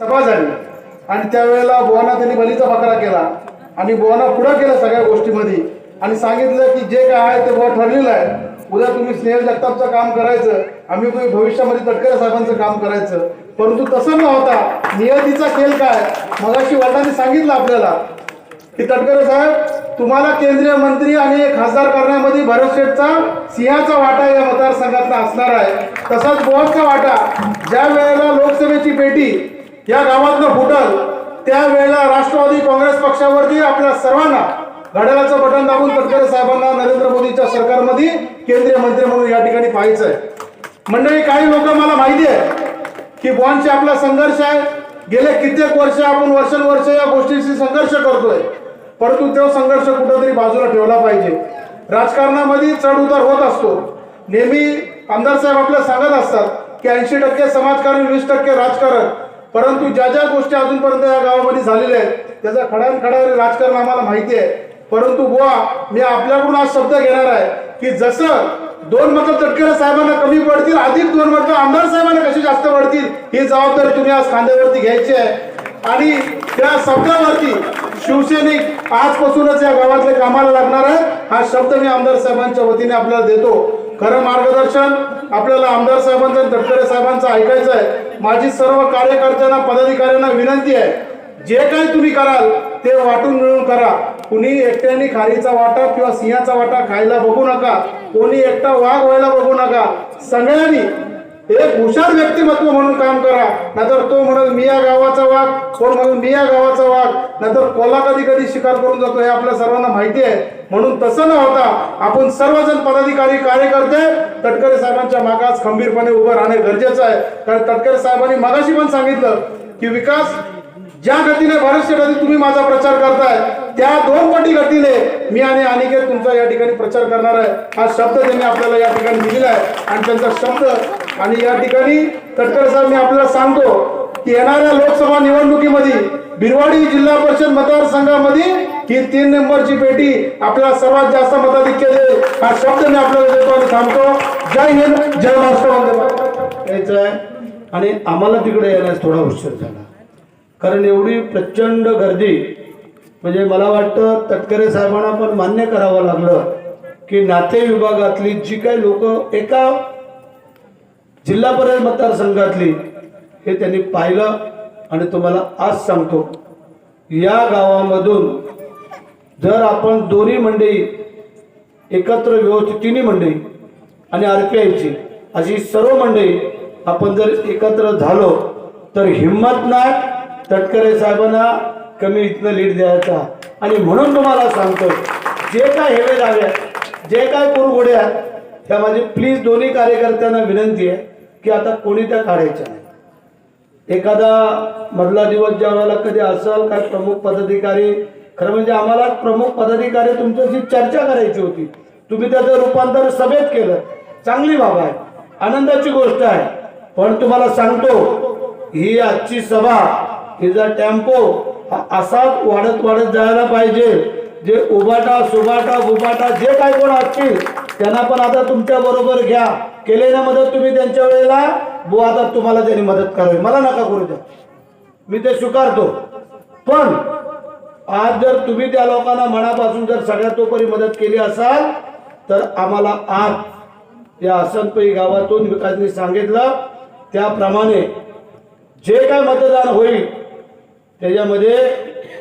सभा झाली. आणि त्यावेळेला बुवाना त्यांनी बलीचा बकरा केला. आणि बुवाना पुढं केलं सगळ्या गोष्टीमध्ये. आणि सांगितलं की जे काय आहे ते बुवा ठरलेलं आहे. उद्या तुम्ही स्नेहल जगतापचं काम करायचं. आम्ही तुम्ही भविष्यामध्ये तटकरे साहेबांचं काम करायचं. परंतु तसं न होता नियतीचा खेळ काय? मगाशी वडिलांनी सांगितलं आपल्याला की तटकरे साहेब तुम्हाला केंद्रीय मंत्री आणि खासदार करण्यामध्ये भरत शेठचा सिंहाचा वाटा या मतदारसंघातला असणार आहे. तसाच बोसचा वाटा ज्या वेळेला लोकसभेची पेटी या गावातनं फुटल त्यावेळेला राष्ट्रवादी काँग्रेस पक्षावरती आपल्या सर्वांना घड्याळाचं बटन दाबून तटकरे साहेबांना नरेंद्र मोदीच्या सरकारमध्ये केंद्रीय मंत्री म्हणून या ठिकाणी पाहायचं आहे मंडळी काही लोक मला माहिती आहे की बुवांशी आपला संघर्ष आहे. गेले कित्येक वर्ष आपण वर्षानुवर्ष या गोष्टीशी संघर्ष करतोय. परंतु तो संघर्ष कुठंतरी बाजूला ठेवला पाहिजे. राजकारणामध्ये चढ उतार होत असतो. नेहमी आमदार साहेब आपल्याला सांगत असतात की ऐंशी टक्के समाजकारण वीस टक्के राजकारण. परंतु ज्या ज्या गोष्टी अजूनपर्यंत या गावामध्ये झालेल्या आहेत त्याचा खडान खडावरील राजकारण आम्हाला माहिती आहे. परंतु बुवा मी आपल्याकडून आज शब्द घेणार आहे की जसं दोन मतं तटकरे साहेबांना कमी पडतील अधिक दोन मतं आमदार साहेबांना कशी जास्त पडतील ही जबाबदारी तुम्ही आज खांद्यावरती घ्यायची आहे. आणि त्या शब्दावरती शिवसैनिक आजपासूनच या गावातल्या कामाला लागणार आहे हा शब्द मी आमदार साहेबांच्या वतीने आपल्याला देतो. खरं मार्गदर्शन आपल्याला आमदार साहेबांचं आणि तटकरे साहेबांचं ऐकायचं आहे. माझी सर्व कार्यकर्त्यांना पदाधिकाऱ्यांना विनंती आहे. जे काही तुम्ही कराल ते वाटून मिळून करा. कुणी एकट्याने खारीचा वाटा किंवा सिंहाचा वाटा खायला बघू नका. कोणी एकटा वाघ व्हायला बघू नका. सगळ्यांनी एक हुशार व्यक्तिमत्व म्हणून काम करा. नाहीतर तो म्हणून मी या गावाचा वाघ. कोण म्हणून मी या गावाचा वाघ. नाहीतर कोला कधी कधी शिकार करून जातो हे आपल्या सर्वांना माहिती आहे. म्हणून तसं न होता आपण सर्वजण पदाधिकारी कार्यकर्ते तटकरे साहेबांच्या मागास खंबीरपणे उभं राहणे गरजेचं आहे. कारण तटकरे साहेबांनी मगाशी पण सांगितलं की विकास ज्या गतीने बऱ्याचशा गती तुम्ही माझा प्रचार करताय त्या दोन पटी गतीने मी आणि अनिकेत तुमचा या ठिकाणी प्रचार करणार आहे. हा शब्द त्यांनी आपल्याला या ठिकाणी दिलेला आहे. आणि त्यांचा शब्द आणि या ठिकाणी तटकरे साहेब मी आपल्याला सांगतो की येणाऱ्या लोकसभा निवडणुकीमध्ये बिरवाडी जिल्हा परिषद मतदारसंघामध्ये ही तीन नंबरची पेटी आपल्याला सर्वात जास्त मताधिक्य देईल हा शब्द मी आपल्याला देतो आणि थांबतो. जय हिंद जय महाराष्ट्र यायचं आहे. आणि आम्हाला तिकडे येण्यास थोडा उशीर झाला. कारण एवढी प्रचंड गर्दी म्हणजे मला वाटतं तटकरे साहेबांना पण मान्य करावं लागलं की नाते विभागातली जी काही लोक एका जिल्हा परिषद मतदारसंघातली हे त्यांनी पाहिलं. आणि तुम्हाला आज सांगतो या गावामधून जर आपण दोन्ही मंडळी एकत्र व्यवस्थित तिन्ही मंडळी आणि आर पी आयची अशी सर्व मंडळी आपण जर एकत्र झालो तर हिंमत नाही तटकरे साहेबांना कमी इथनं लीड द्यायचा. आणि म्हणून तुम्हाला सांगतो जे काय हेवे दावे जे काय कुरगुड्या त्या माझी प्लीज दोन्ही कार्यकर्त्यांना विनंती आहे की आता कोणी त्या काढायच्या नाही एखादा मधला दिवस ज्या वेळेला कधी असेल काय प्रमुख पदाधिकारी खरं म्हणजे आम्हाला प्रमुख पदाधिकारी तुमच्याशी चर्चा करायची होती. तुम्ही त्याचं रूपांतर सभेत केलं. चांगली बाब आहे. आनंदाची गोष्ट आहे. पण तुम्हाला सांगतो ही आजची सभा हिचा टेम्पो हा असाच वाढत वाढत जायला पाहिजे. जे उबाटा सुबाटा गुबाटा जे काय कोण असतील त्यांना पण आता तुमच्या बरोबर घ्या. केलेल्या मदत तुम्ही त्यांच्या वेळेला बुवा आता तुम्हाला त्यांनी मदत करावी मला नका करू द्या. मी ते स्वीकारतो. पण आज जर तुम्ही त्या लोकांना मनापासून जर सगळ्यातोपरी मदत केली असाल तर आम्हाला आज या असनपई गावातून विकासने सांगितलं त्याप्रमाणे जे काय मतदान होईल त्याच्यामध्ये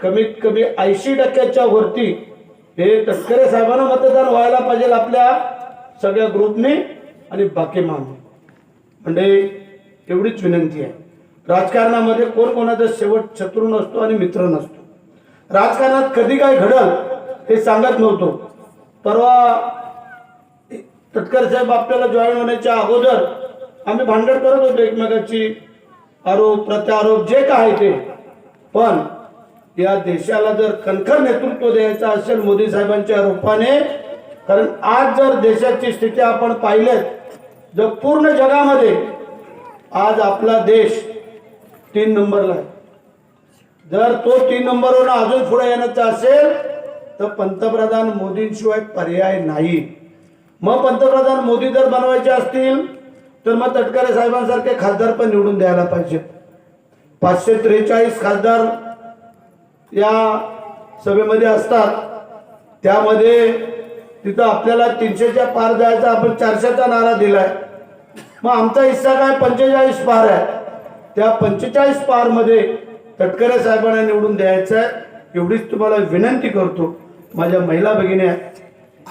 कमीत कमी ऐंशी टक्क्याच्या वरती हे तटकरे साहेबांना मतदान व्हायला पाहिजे आपल्या सगळ्या ग्रुपनी आणि बाकी मान्य. म्हणजे एवढीच विनंती आहे. राजकारणामध्ये कोण कोणाचा शेवट शत्रू नसतो आणि मित्र नसतो. राजकारणात कधी काय घडल हे सांगत नव्हतो. परवा तटकर साहेब आपल्याला जॉईन होण्याच्या अगोदर आम्ही भांडण करत होतो एकमेकाची. आरोप प्रत्यारोप जे काय आहे ते. पण या देशाला जर कणखर नेतृत्व द्यायचं असेल मोदी साहेबांच्या रूपाने कारण आज जर देशाची स्थिती आपण पाहिलेत जर पूर्ण जगामध्ये आज आपला देश तीन नंबरला आहे. जर तो तीन नंबरवरून अजून पुढे येण्याचा असेल तर पंतप्रधान मोदींशिवाय पर्याय नाही. मग पंतप्रधान मोदी जर बनवायचे असतील तर मग तटकरे साहेबांसारखे खासदार पण निवडून द्यायला पाहिजे. पाचशे त्रेचाळीस खासदार या सभेमध्ये असतात. त्यामध्ये तिथं आपल्याला तीनशेच्या पार जायचा आपण चारशेचा नारा दिलाय. मग आमचा हिस्सा काय? पंचेचाळीस पार आहे. त्या पंचेचाळीस पारमध्ये तटकरे साहेबांना निवडून द्यायचं आहे एवढीच तुम्हाला विनंती करतो. माझ्या महिला भगिनी आहेत.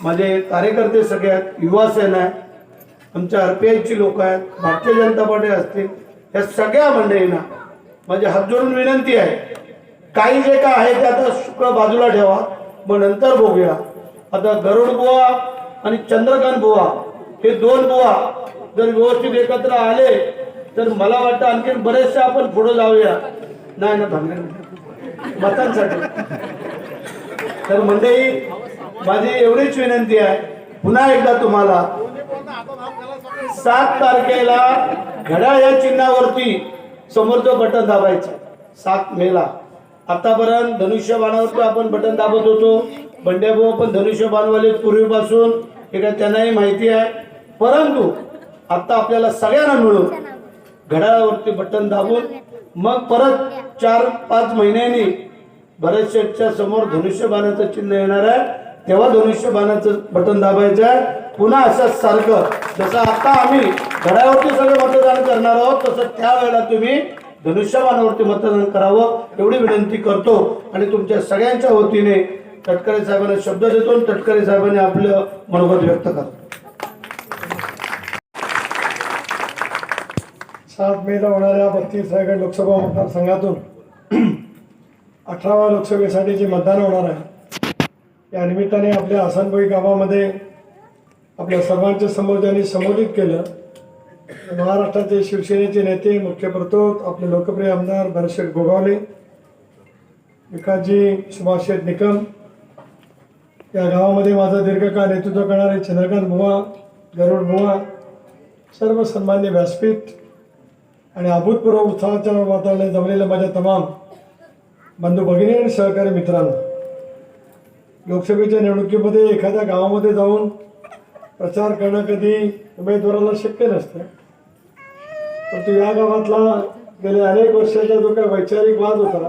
माझे कार्यकर्ते सगळे आहेत. युवा सेना आहे. आमच्या आर पी आयची लोक आहेत. भारतीय जनता पार्टी असतील. या सगळ्या मंडळींना माझी हात जोडून विनंती आहे. काही जे काय आहे ते आता शुक्र बाजूला ठेवा. मग नंतर बघूया. आता गरुड बुवा आणि चंद्रकांत बुवा हे दोन बुवा जर व्यवस्थित एकत्र आले तर मला वाटतं आणखीन बरेचसे आपण पुढे जाऊया. नाही ना भांडण मतांसाठी. तर मंडळी माझी एवढीच विनंती आहे. पुन्हा एकदा तुम्हाला सात तारखेला घड्याळ या चिन्हावरती समोरचं बटन दाबायचं सात मेला. आतापर्यंत धनुष्यबाणावर आपण बटन दाबत होतो. बंड्याभाऊ पण धनुष्यबाणवाले पूर्वीपासून. हे काय त्यांनाही माहिती आहे. परंतु आता आपल्याला सगळ्यांना मिळून घड्याळावरती बटन दाबून मग परत चार पाच महिन्यांनी भरत शेठच्या समोर धनुष्यबाणाचं चिन्ह येणार आहे. तेव्हा धनुष्यबाणाचं बटन दाबायचं आहे. पुन्हा असं सारखं जसं आता आम्ही घड्यावरती सगळं मतदान करणार आहोत तसं त्यावेळेला तुम्ही धनुष्यबाणावरती मतदान करावं एवढी विनंती करतो. आणि तुमच्या सगळ्यांच्या वतीने तटकरे साहेबांना शब्द देतो तटकरे साहेबांनी आपलं मनोगत व्यक्त करतो. सात मेला होणाऱ्या बत्तीस रायगड लोकसभा मतदारसंघातून अठराव्या लोकसभेसाठी जे मतदान होणार आहे या निमित्ताने आपल्या आसनबोई गावामध्ये आपल्या सर्वांच्या समोर त्यांनी संबोधित केलं महाराष्ट्राचे शिवसेनेचे नेते मुख्य प्रतोत आपले लोकप्रिय आमदार भरतशेठ गोगावले विकासजी सुभाषशेठ निकम या गावामध्ये माझं दीर्घकाळ नेतृत्व करणारे चंद्रकांत बुवा गरुड बुवा सर्व सन्मान्य व्यासपीठ आणि अभूतपूर्व उत्साहाच्या वातावरणात जमलेल्या माझ्या तमाम बंधू भगिनी आणि सहकारी मित्रांनो लोकसभेच्या निवडणुकीमध्ये एखाद्या गावामध्ये जाऊन प्रचार करणं कधी उमेदवाराला शक्य नसतं. परंतु या गावातला गेल्या अनेक वर्षाचा जो काही वैचारिक वाद होता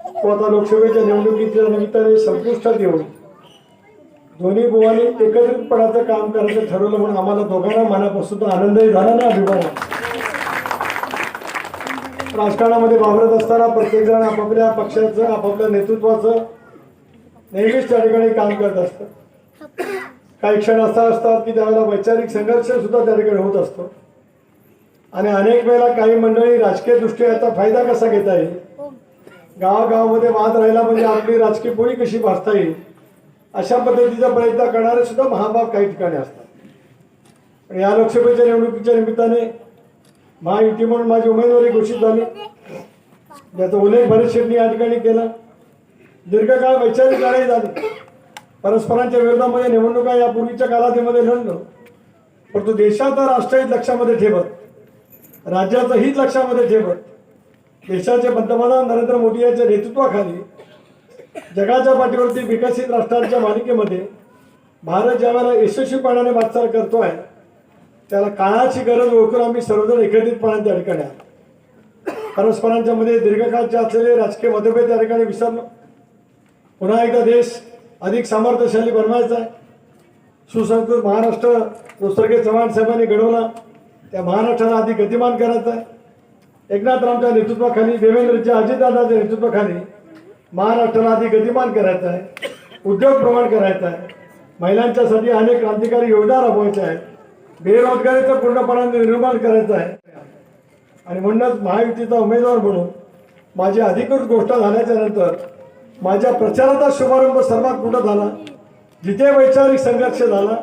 तो आता लोकसभेच्या निवडणुकीच्या निमित्ताने संपुष्टात येऊन दोन्ही बुवांनी एकत्रितपणाचं काम करायचं ठरवलं म्हणून आम्हाला दोघांना मनापासून तो आनंदही झाला ना अभिमान. राजकारणामध्ये वावरत असताना प्रत्येकजण आपापल्या पक्षाचं आपापल्या नेतृत्वाचं नेहमीच त्या ठिकाणी काम करत असतं. काही क्षण असा असतात की त्यावेळेला वैचारिक संघर्ष सुद्धा त्या ठिकाणी होत असतो. आणि अनेक वेळेला काही मंडळी राजकीय दृष्ट्या याचा फायदा कसा घेता येईल? गावागावामध्ये वाद राहिला म्हणजे आपली राजकीय पोळी कशी भासता येईल? अशा पद्धतीचा प्रयत्न करणारे सुद्धा महाभाग काही ठिकाणी असतात. आणि या लोकसभेच्या निवडणुकीच्या निमित्ताने महायुती म्हणून माझी उमेदवारी घोषित झाली. ज्याचा उल्लेख बरेच शेट्टी या ठिकाणी केला. दीर्घकाळ वैचारिक लढाई झाली. परस्परांच्या विरोधामध्ये निवडणुका यापूर्वीच्या कालावधीमध्ये लढलो. परंतु देशाचं राष्ट्रहित लक्षामध्ये ठेवत राज्याचं हित लक्षामध्ये ठेवत देशाचे पंतप्रधान नरेंद्र मोदी यांच्या नेतृत्वाखाली जगाच्या पाठीवरती विकसित राष्ट्रांच्या मालिकेमध्ये भारत ज्यावेळेला यशस्वीपणाने वाटचाल आहे त्याला काळाची गरज ओळखून आम्ही सर्वजण एकत्रितपणाने त्या ठिकाणी परस्परांच्या मध्ये दीर्घकाळचे असलेले राजकीय मतभेद त्या ठिकाणी विसरलो. पुन्हा एकदा देश अधिक सामर्थ्यशाली बनवायचा आहे. सुसंस्कृत महाराष्ट्र पुस्तके चव्हाण साहेबांनी घडवला. त्या महाराष्ट्राला अधिक गतिमान करायचा आहे. एकनाथ रामच्या नेतृत्वाखाली देवेंद्रच्या अजितदादाच्या नेतृत्वाखाली महाराष्ट्राला अधिक गतिमान करायचं आहे. उद्योग प्रमाण करायचा आहे. महिलांच्यासाठी अनेक क्रांतिकारी योजना राबवायच्या आहेत. बेरोजगारीचं पूर्णपणाने निर्माण करायचं आहे. आणि म्हणूनच महायुतीचा उमेदवार म्हणून माझी अधिकृत गोष्ट झाल्याच्यानंतर माझ्या प्रचाराचा शुभारंभ सर्वात मोठा झाला. जिथे वैचारिक संघर्ष झाला.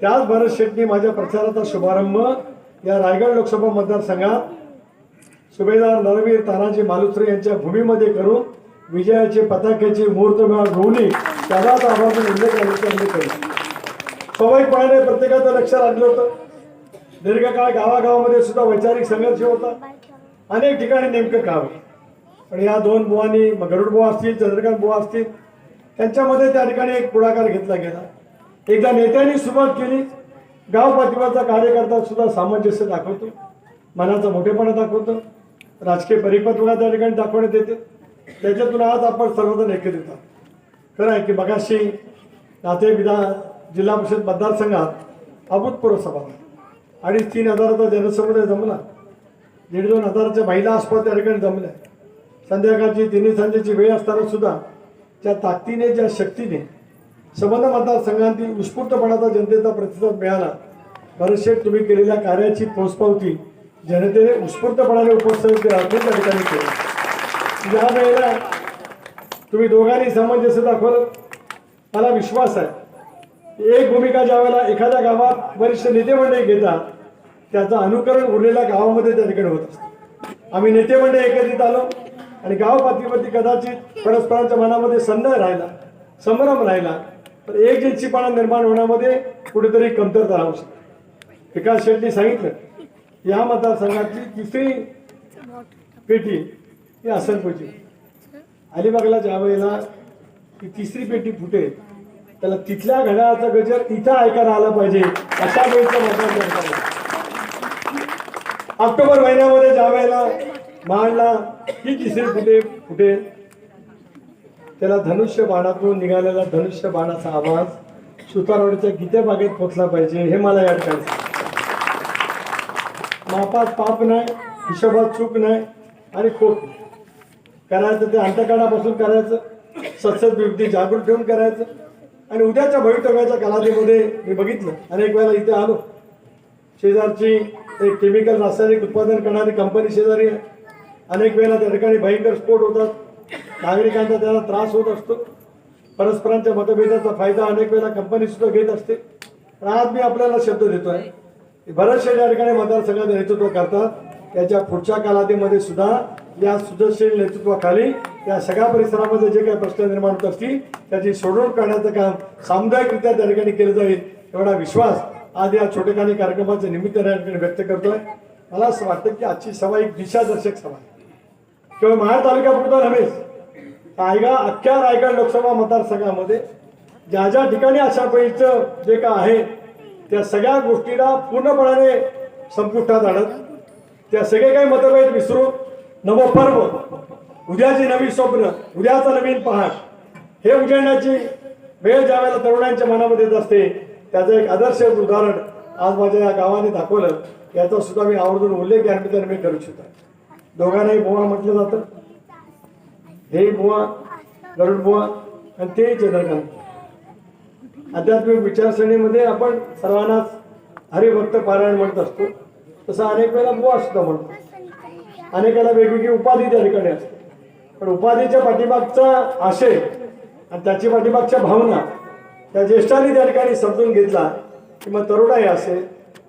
त्याच भरत शेट्टी माझ्या प्रचाराचा शुभारंभ या रायगड लोकसभा मतदारसंघात सुभेदार नरवीर तानाजी मालुसरे यांच्या भूमीमध्ये करून विजयाचे पताक्याची मुहूर्तमेळा घेऊनही त्यालाच आभार उल्लेख केला. स्वाभाविकपणाने प्रत्येकाचं लक्ष लागलं होतं. दीर्घकाळ गावागावामध्ये सुद्धा वैचारिक संघर्ष होता. अनेक ठिकाणी नेमकं काम आणि या दोन बुवांनी गरुड बुवा असतील चंद्रकांत बुवा असतील त्यांच्यामध्ये त्या ठिकाणी एक पुढाकार घेतला गेला. एकदा नेत्यांनी सुरुवात केली. गाव पातळीवरचा कार्यकर्ता सुद्धा सामंजस्य दाखवतो. मनाचा मोठेपणा दाखवतो. राजकीय परिपक्वता त्या ठिकाणी दाखवण्यात येते. त्याच्यातून आज आपण सर्वजण एकत्र येतात खरं आहे की मगाशी नाते विधान जिल्हा परिषद मतदारसंघात अभूतपूर्व सभा अडीच तीन हजाराचा जनसमुदाय जमला. दीड दोन हजाराच्या महिला आसपास त्या ठिकाणी जमल्या. संध्याकाळची तिन्ही संध्याची वेळ असताना सुद्धा ज्या ताकदीने ज्या शक्तीने संबंध मतदारसंघांतील उत्स्फूर्तपणाचा जनतेचा प्रतिसाद मिळाला. भरतशेठ तुम्ही केलेल्या कार्याची पोचपावती जनतेने उत्स्फूर्तपणाने उपस्थित राखून त्या ठिकाणी केली. ज्या वेळेला तुम्ही दोघांनी सामंजस्य दाखवलं मला विश्वास आहे एक भूमिका ज्या वेळेला एखाद्या गावात वरिष्ठ नेते मंडळी घेतात त्याचं अनुकरण उरलेल्या गावामध्ये त्या ठिकाणी होत असतं. आम्ही नेते मंडळी एकत्रित आलो आणि गाव पातळीवरती कदाचित परस्परांच्या मनामध्ये संदेह राहिला संभ्रम राहिला तर एक जिन्सीपणा निर्माण होण्यामध्ये कुठेतरी कमतरता राहू शकते. विकास शेट्टी सांगितलं या मतदारसंघाची तिसरी पेटी ही असनपूरची अलिबागला ज्या वेळेला ती तिसरी पेटी फुटेल त्याला तिथल्या घड्याळाचा गजर इथं ऐकायला आला पाहिजे अशा वेळेचं मतदान ऑक्टोबर महिन्यामध्ये ज्या वेळेला मांडला ही तिसरी फुटे कुठे त्याला धनुष्य बाणातून निघालेला धनुष्य बाणाचा आवाज सुतारवाडीच्या गीतेबागेत पोचला पाहिजे हे मला या ठिकाणी मापात पाप नाही हिशोबात चूक नाही आणि खोट नाही. करायचं ते अंतकाळापासून करायचं सत्सद व्यक्ती जागृत ठेवून करायचं आणि उद्याच्या भवितव्याच्या कालावधीमध्ये मी बघितलं अनेक वेळेला इथे आलो. शेजारची एक केमिकल रासायनिक उत्पादन करणारी कंपनी शेजारी आहे. अनेक वेळेला त्या ठिकाणी भयंकर स्फोट होतात. नागरिकांचा त्याला त्रास होत असतो. परस्परांच्या मतभेदाचा फायदा अनेक वेळेला कंपनी सुद्धा घेत असते. पण आज मी आपल्याला शब्द देतोय. की बऱ्याचशा या ठिकाणी मतदारसंघाचं नेतृत्व करतात त्याच्या पुढच्या कालावधीमध्ये सुद्धा या सुदर्शील नेतृत्वाखाली या सगळ्या परिसरामध्ये जे काही प्रश्न निर्माण होत असतील त्याची सोडवणूक करण्याचं काम सामुदायिकरित्या त्या ठिकाणी केलं जाईल एवढा विश्वास आज या छोटेखानी कार्यक्रमाच्या निमित्ताने व्यक्त करतोय. मला असं वाटतं की आजची सभा एक दिशादर्शक सभा आहे. केवळ महाड तालुक्यापुरता नव्हेच रायगा अख्ख्या रायगड लोकसभा मतदारसंघामध्ये ज्या ज्या ठिकाणी अशा पैकीचं जे का आहे त्या सगळ्या गोष्टीला पूर्णपणाने संपुष्टात आणत त्या सगळे काही मतभेद विसरून नवपर्व उद्याची नवी स्वप्न उद्याचा नवीन पहाट हे उजळण्याची वेळ ज्या वेळेला तरुणांच्या मनामध्ये येत असते त्याचं एक आदर्श उदाहरण आज माझ्या या गावाने दाखवलं याचा सुद्धा मी आवर्जून उल्लेख या निमित्ताने मी करू इच्छितो. दोघांनाही बुवा म्हटलं जातं. हे बुवा गरुड बुवा आणि ते चंद्रकांत. आध्यात्मिक विचारसरणीमध्ये आपण सर्वांनाच हरिभक्त पारायण म्हणत असतो. तसं अनेक वेळेला बुवा सुद्धा म्हणतो. अनेकाला वेगवेगळी उपाधी त्या ठिकाणी असते. पण उपाधीच्या पाठीमागचा आशय आणि त्याची पाठीमागच्या भावना त्या ज्येष्ठांनी त्या ठिकाणी समजून घेतला की मग तरुणाई असेल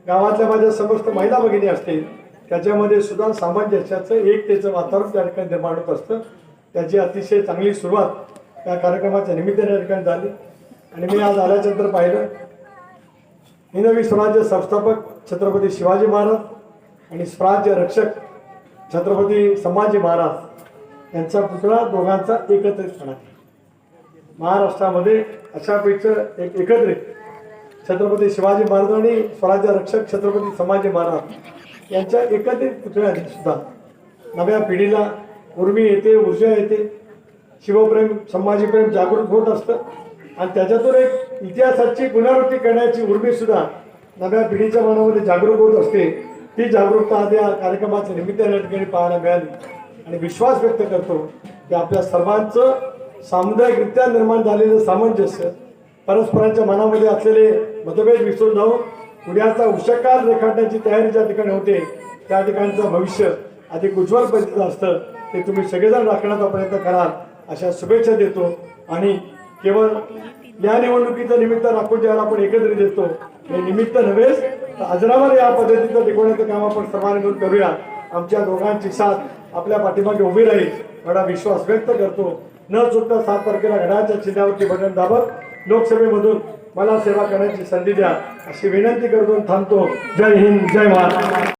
गावातल्या माझ्या समस्त महिला भगिनी असतील त्याच्यामध्ये सुद्धा सामंजस्याचं एकतेचं वातावरण त्या ठिकाणी निर्माण होत असतं. त्याची अतिशय चांगली सुरुवात या कार्यक्रमाच्या निमित्ताने या ठिकाणी झाली. आणि मी आज आल्याच्यानंतर पाहिलं हिंदवी स्वराज्य संस्थापक छत्रपती शिवाजी महाराज आणि स्वराज्य रक्षक छत्रपती संभाजी महाराज यांचा पुतळा दोघांचा एकत्रितपणा. महाराष्ट्रामध्ये अशापैकीचं एक एकत्रित छत्रपती शिवाजी महाराज आणि स्वराज्य रक्षक छत्रपती संभाजी महाराज यांच्या एकत्रित पुतळ्याने सुद्धा नव्या पिढीला उर्मी येते ऊर्जा येते. शिवप्रेम संभाजीप्रेम जागृत होत असतं. आणि त्याच्यातून एक इतिहासाची पुनरावृत्ती करण्याची उर्मी सुद्धा नव्या पिढीच्या मनामध्ये जागरूक होत असते. ती जागरूकता आज या कार्यक्रमाच्या निमित्ताने या ठिकाणी पाहायला मिळाली. आणि विश्वास व्यक्त करतो की आपल्या सर्वांचं सामुदायिकरित्या निर्माण झालेलं सामंजस्य परस्परांच्या मनामध्ये असलेले मतभेद विसरून जाऊन उद्याचा उषकाल रेखाटण्याची तयारी ज्या ठिकाणी होते त्या ठिकाणचं भविष्य अधिक उज्ज्वल पद्धतीचं असतं. ते तुम्ही सगळेजण राखण्याचा प्रयत्न कराल अशा शुभेच्छा देतो. आणि केवळ या निवडणुकीचं निमित्त राखून ज्याला आपण एकत्रित देतो हे निमित्त नव्हेच अजरावर या पद्धतीचं टिकवण्याचं काम आपण सर्वांनी मिळून करूया. आमच्या दोघांची साथ आपल्या पाठीमागे उभी राहील एवढा विश्वास व्यक्त करतो. न चुकता सात तारखेला घड्याच्या चिन्हावरती बटन दाबत लोकसभेमधून मला सेवा करण्याची संधी द्या अशी विनंती करतो थांबतो. जय हिंद जय महाराष्ट्र.